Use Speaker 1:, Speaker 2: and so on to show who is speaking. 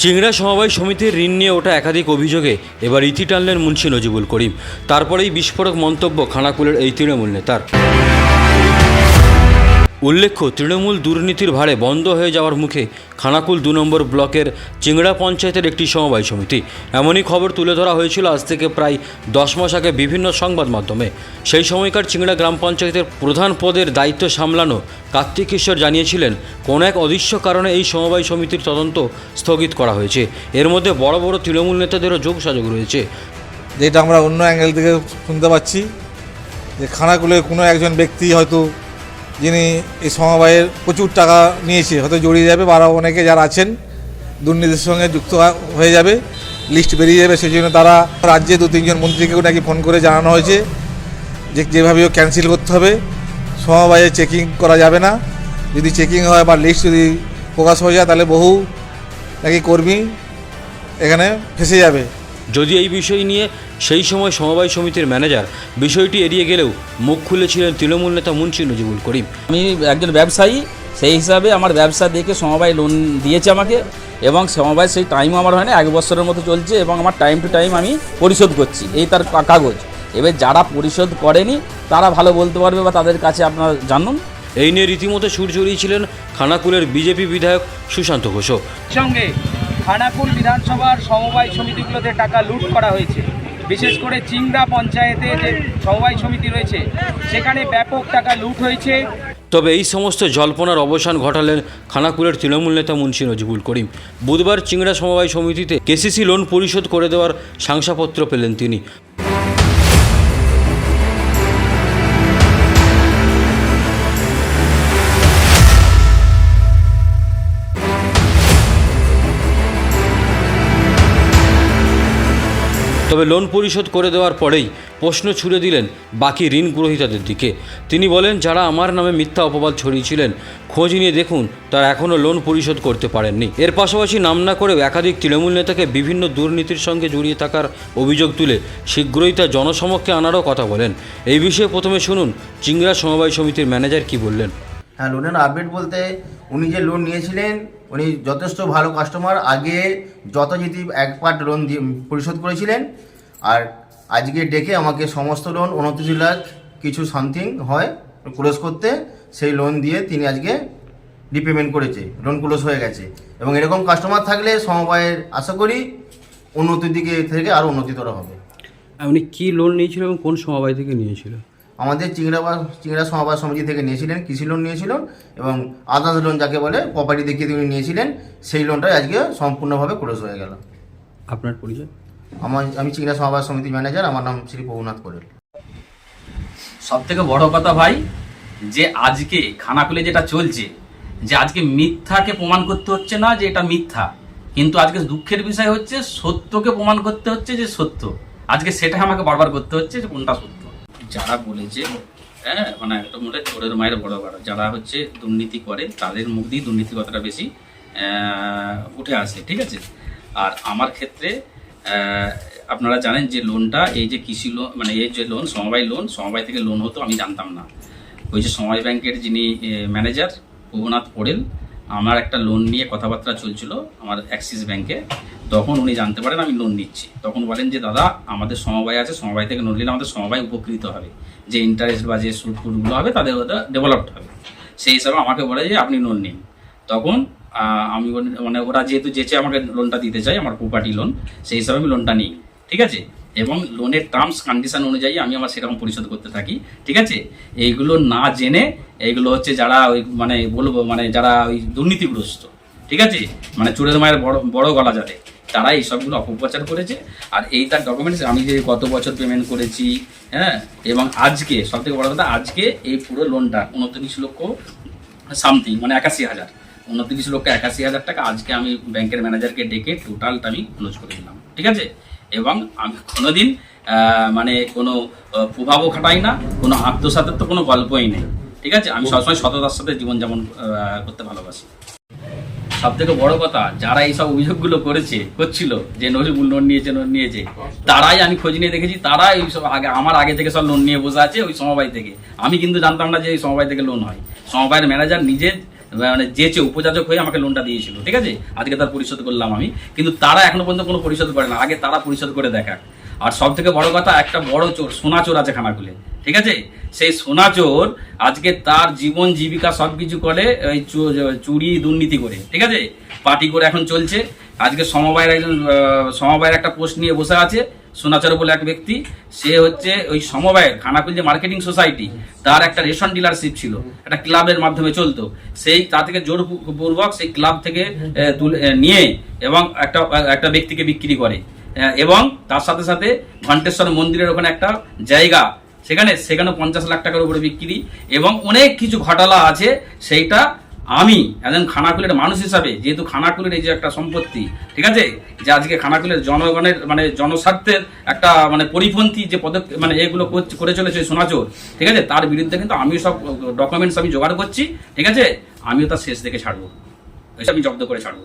Speaker 1: চিংড়া সমবায় সমিতির ঋণ নিয়ে ওটা একাধিক অভিযোগে এবার ইতি টানলেন মুন্সি নজিবুল করিম। তারপরেই বিস্ফোরক মন্তব্য খানাকুলের এই তৃণমূল নেতার। উল্লেখ্য, তৃণমূল দুর্নীতির ভারে বন্ধ হয়ে যাওয়ার মুখে খানাকুল দু নম্বর ব্লকের চিংড়া পঞ্চায়েতের একটি সমবায় সমিতি। এমনই খবর তুলে ধরা হয়েছিল আজ থেকে প্রায় দশ মাস আগে বিভিন্ন সংবাদ মাধ্যমে। সেই সময়কার চিংড়া গ্রাম পঞ্চায়েতের প্রধান পদের দায়িত্ব সামলানো কার্তিক ঈশ্বর জানিয়েছিলেন, কোনো এক অদৃশ্য কারণে এই সমবায় সমিতির তদন্ত স্থগিত করা হয়েছে। এর মধ্যে বড় বড় তৃণমূল নেতাদেরও যোগ সাযোগ রয়েছে।
Speaker 2: যেটা আমরা অন্য অ্যাঙ্গেল থেকে শুনতে পাচ্ছি, যে খানাকুলে কোনো একজন ব্যক্তি হয়তো যিনি এই সমবায়ের প্রচুর টাকা নিয়েছে, হয়তো জড়িয়ে যাবে বা অনেকে যারা আছেন, দুর্নীতির সঙ্গে যুক্ত হয়ে যাবে লিস্ট বেরিয়ে যাবে সেই জন্য তারা রাজ্যে দু, তিনজন মন্ত্রীকেও নাকি ফোন করে জানানো হয়েছে যে যেভাবে হোক ক্যান্সেল করতে হবে। সমবায়ে চেকিং করা যাবে না। যদি চেকিং হয় বা লিস্ট যদি প্রকাশ হয়ে যায়, তাহলে বহু নাকি কর্মী এখানে ফেসে যাবে।
Speaker 1: যদি এই বিষয় নিয়ে সেই সময় সমবায় সমিতির ম্যানেজার বিষয়টি এড়িয়ে গেলেও মুখ খুলেছিলেন তৃণমূল নেতা মুন্সি নজিবুল করিম।
Speaker 3: আমি একজন ব্যবসায়ী সেই হিসাবে আমার ব্যবসা দেখে সমবায় লোন দিয়েছে আমাকে এবং সমবায় সেই টাইমও আমার হয় না এক বছরের মতো চলছে এবং আমার টাইম টু টাইম আমি পরিশোধ করছি। এই তার কাগজ। এবার যারা পরিশোধ করেনি তারা ভালো বলতে পারবে বা তাদের কাছে আপনারা জানুন।
Speaker 1: এই নিয়ে রীতিমতো সুর চড়িয়েছিলেন খানাকুলের বিজেপি বিধায়ক সুশান্ত ঘোষও।
Speaker 4: সঙ্গে খানাকুল বিধানসভার সমবায় সমিতিগুলোতে টাকা লুট করা হয়েছে। বিশেষ করে চিংড়া পঞ্চায়েতে যে সমবায় সমিতি রয়েছে, সেখানে ব্যাপক টাকা লুট হয়েছে।
Speaker 1: তবে এই সমস্ত জল্পনার অবসান ঘটালেন খানাকুলের তৃণমূল নেতা মুন্সি নজিবুল করিম। বুধবার চিংড়া সমবায় সমিতিতে কেসিসি লোন পরিশোধ করে দেওয়ার শংসাপত্র পেলেন তিনি। তবে লোন পরিশোধ করে দেওয়ার পরেই প্রশ্ন ছুড়ে দিলেন বাকি ঋণ গ্রহীতাদের দিকে। তিনি বলেন, যারা আমার নামে মিথ্যা অপবাদ ছড়িয়েছিলেন, খোঁজ নিয়ে দেখুন, তারা এখনও লোন পরিশোধ করতে পারেননি। এর পাশাপাশি নাম না করেও একাধিক তৃণমূল নেতাকে বিভিন্ন দুর্নীতির সঙ্গে জড়িয়ে থাকার অভিযোগ তুলে শীঘ্রই তা জনসমক্ষে আনারও কথা বলেন। এই বিষয়ে প্রথমে শুনুন চিংড়া সমবায় সমিতির ম্যানেজার কি বললেন।
Speaker 5: হ্যাঁ লোনের আপডেট বলতে উনি যে লোন নিয়েছিলেন উনি যথেষ্ট ভালো কাস্টমার আগে যত যথাযথ এক পার্ট লোন পরিশোধ করেছিলেন, আর আজকে ডেকে আমাকে সমস্ত লোন উনত্রিশ লাখ কিছু সামথিং হয় ক্লোজ করতে, সেই লোন দিয়ে তিনি আজকে রিপেমেন্ট করেছে লোন ক্লোজ হয়ে গেছে। এবং এরকম কাস্টমার থাকলে সমবায়ের আশা করি উন্নতির দিকে থেকে আরও উন্নতিতর হবে।
Speaker 1: উনি কি লোন নিয়েছিল এবং কোন সমবায় থেকে নিয়েছিল?
Speaker 5: আমাদের চিংড়া বা চিংড়া সমাবাস সমিতি থেকে নিয়েছিলেন কৃষি লোন নিয়েছিলেন এবং আদার্স লোন যাকে বলে প্রপার্টি দেখিয়ে তিনি নিয়েছিলেন সেই লোনটাই আজকে সম্পূর্ণভাবে ক্লোজ হয়ে গেল।
Speaker 1: আপনার পরিচয়?
Speaker 5: আমার আমি চিংড়া সমাবাস সমিতির ম্যানেজার আমার নাম শ্রী প্রভুনাথ কোরেল।
Speaker 3: সব থেকে বড় কথা ভাই যে আজকে খানাকুলে যেটা চলছে যে আজকে মিথ্যাকে প্রমাণ করতে হচ্ছে না যে এটা মিথ্যা কিন্তু আজকে দুঃখের বিষয় হচ্ছে সত্যকে প্রমাণ করতে হচ্ছে যে সত্য। আজকে সেটা আমাকে বারবার করতে হচ্ছে যে কোনটা সত্য। যারা বলেছে হ্যাঁ মানে একটা মোটে চোরের মায়ের বড় বড়। যারা হচ্ছে দুর্নীতি করে, তাদের মুখ দিয়ে দুর্নীতি কথাটা বেশি উঠে আসে, ঠিক আছে? আর আমার ক্ষেত্রে আপনারা জানেন যে লোনটা এই যে কৃষি লোন মানে এই যে লোন সমবায় লোন সমবায় থেকে লোন হতো, আমি জানতাম না। ওই যে সমবায় ব্যাংকের যিনি ম্যানেজার প্রভুনাথ পোড়েল আমার একটা লোন নিয়ে কথাবার্তা চলছিল আমার অ্যাক্সিস ব্যাংকে তখন উনি জানতে পারেন আমি লোন নিচ্ছি। তখন বলেন যে, দাদা, আমাদের সমবায় আছে। সমবায় থেকে লোন নিলে আমাদের সমবায় উপকৃত হবে। যে ইন্টারেস্ট বা যে সুদ হবে, তাদের ওটা ডেভেলপড হবে। সেই হিসাবে আমাকে বলে যে, আপনি লোন নিন। তখন আমি মানে ওরা যেহেতু যেচে আমাকে লোনটা দিতে চাই আমার প্রপার্টি লোন সেই হিসাবে আমি লোনটা নিই। ঠিক আছে? এবং লোনের টার্মস কন্ডিশন অনুযায়ী আমি আমার সেরকম পরিশোধ করতে থাকি। ঠিক আছে? এইগুলো না জেনে এইগুলো হচ্ছে যারা ওই মানে বলব মানে যারা ওই দুর্নীতিগ্রস্ত, ঠিক আছে? মানে চোরের মায়ের বড় বড় গলা যাতে। তারা এই সবগুলো অপপ্রচার করেছে, আর এই তার ডকুমেন্টস আমি যে গত বছর পেমেন্ট করেছি হ্যাঁ? এবং আজকে সব থেকে বড় কথা, আজকে এই পুরো লোনটা উনত্রিশ লক্ষ সামথিং মানে একাশি হাজার। উনত্রিশ লক্ষ একাশি হাজার টাকা আজকে আমি ব্যাংকের ম্যানেজারকে ডেকে টোটালটা আমি ক্লোজ করে দিলাম, ঠিক আছে? এবং আমি কোনোদিন মানে কোনো প্রভাবও খাটাই না, কোনো আত্মসাতের তো কোনো গল্পই নেই। ঠিক আছে? আমি সবসময় সততার সাথে জীবনযাপন করতে ভালোবাসি। সব থেকে বড় কথা, যারা এইসব অভিযোগগুলো করেছে, করছিল, যে নজিবুল লোন নিয়েছে লোন নিয়েছে, তারাই আমি খোঁজ নিয়ে দেখেছি, তারাই এই সব আগে, আমার আগে থেকে সব লোন নিয়ে বসে আছে, ওই সমবায় থেকে। আমি কিন্তু জানতাম না যে এই সমবায় থেকে লোন হয়। সমবায়ের ম্যানেজার নিজে মানে যেচে উপযাচক হয়ে আমাকে লোনটা দিয়েছিল, ঠিক আছে? আজকে তার পরিশোধ করলাম আমি। কিন্তু তারা এখনও পর্যন্ত কোনো পরিশোধ করে না। আগে তারা পরিশোধ করে দেখাক। আর সব থেকে বড় কথা, একটা বড় চোর, সোনা চোর আছে খানাকুলে ঠিক আছে? সেই সোনা চোর আজকে তার জীবন জীবিকা সব কিছু করে ওই চুরি, দুর্নীতি করে, ঠিক আছে? পার্টি করে এখন চলছে। আজকে সমবায়ের একজন সমবায়ের একটা পোস্ট নিয়ে বসে আছে সোনাচর বলে এক ব্যক্তি। সে হচ্ছে ওই সমবায়ের খানাকুল যে মার্কেটিং সোসাইটি, তার একটা রেশন ডিলারশিপ ছিল। একটা ক্লাবের মাধ্যমে চলতো। সেই, তা থেকে জোরপূর্বক সেই ক্লাব থেকে নিয়ে এবং একটা একটা ব্যক্তিকে বিক্রি করে। এবং তার সাথে সাথে ঘণ্টেশ্বর মন্দিরের ওখানে একটা জায়গা সেখানে সেখানে পঞ্চাশ লাখ টাকার উপরে বিক্রি এবং অনেক কিছু ঘটালা আছে, সেইটা আমি একজন খানাকুলের মানুষ হিসাবে, যেহেতু খানাকুলের এই যে একটা সম্পত্তি, ঠিক আছে? যে আজকে খানাকুলের জনগণের মানে জনস্বার্থের একটা মানে পরিপন্থী যে পদক্ষেপ মানে এগুলো করে চলেছে সোনাচোর, ঠিক আছে? তার বিরুদ্ধে কিন্তু আমি সব ডকুমেন্টস আমি জোগাড় করছি, ঠিক আছে? আমিও তার শেষ দেখে ছাড়বো। এসব আমি জব্দ করে ছাড়বো।